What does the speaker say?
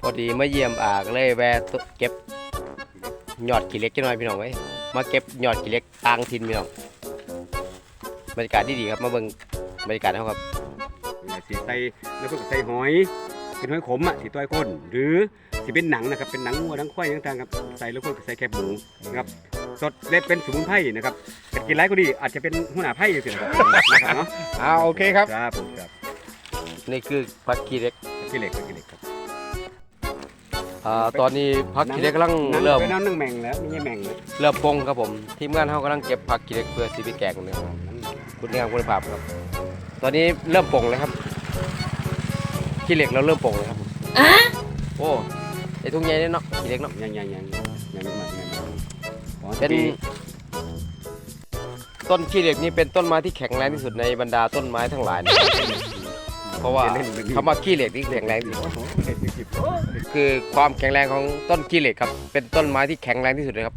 พอดีมาเยี่ยมอ่าก็เลยแวะตุเก็บยอดขี้เหล็กจังหน่อยพี่น้องไว้ยมาเก็บยอดขี้เหล็กต่างถิ่นพี่น้องบรรยากาศดีๆครับมาเบิ่งบรรยากาศเขาครับสีใส่แล้วก็ใส่หอยเป็นหอยขมอะสีต้อยข้นหรือสีเป็นหนังนะครับเป็นหนังวัวหนังควายต่างๆครับใส่แล้วก็ใส่แคบหมูนะครับสดเล็บเป็นสมุนไพรนะครับแต่กินไรก็ดีอาจจะเป็นหัวหน้าไพ่อยู่สินะครับนะครับเนาะอ่าโอเคครับครับผมครับนี่คือผักขี้เหล็กกิเหล็กกิเหล็กครับ อ่าตอนนี้ผักขี้เหล็กกำลังหนังเริ่มเป็นน้ำนึ่งแมงแล้วไม่ใช่แมงนะเริ่มปงครับผมทีมงานเขากำลังเก็บผักขี้เหล็กเพื่อสีไปแกงเนี่ยคุณงามคุณภาพครับ ตอนนี้เริ่มปงแล้วครับขี้เหล็กเราเริ่มปงแล้วครับผมโอ้ไอทุ่งใหญ่เนี่ยเนาะขี้เหล็กเนาะยังยังยังยังไม่มายังไม่มาอ๋อเป็นปีต้นขี้เหล็กนี่เป็นต้นไม้ที่แข็งแรงที่สุดในบรรดาต้นไม้ทั้งหลายนะครับ เพราะว่าคำว่าขี้เหล็กนี่แข็งแรงที่สุดโอ้โหเห็ดไปจิบโอ้คือความแข็งแรงของต้นขี้เหล็กครับ เป็นต้นไม้ที่แข็งแรงที่สุดเลยครับ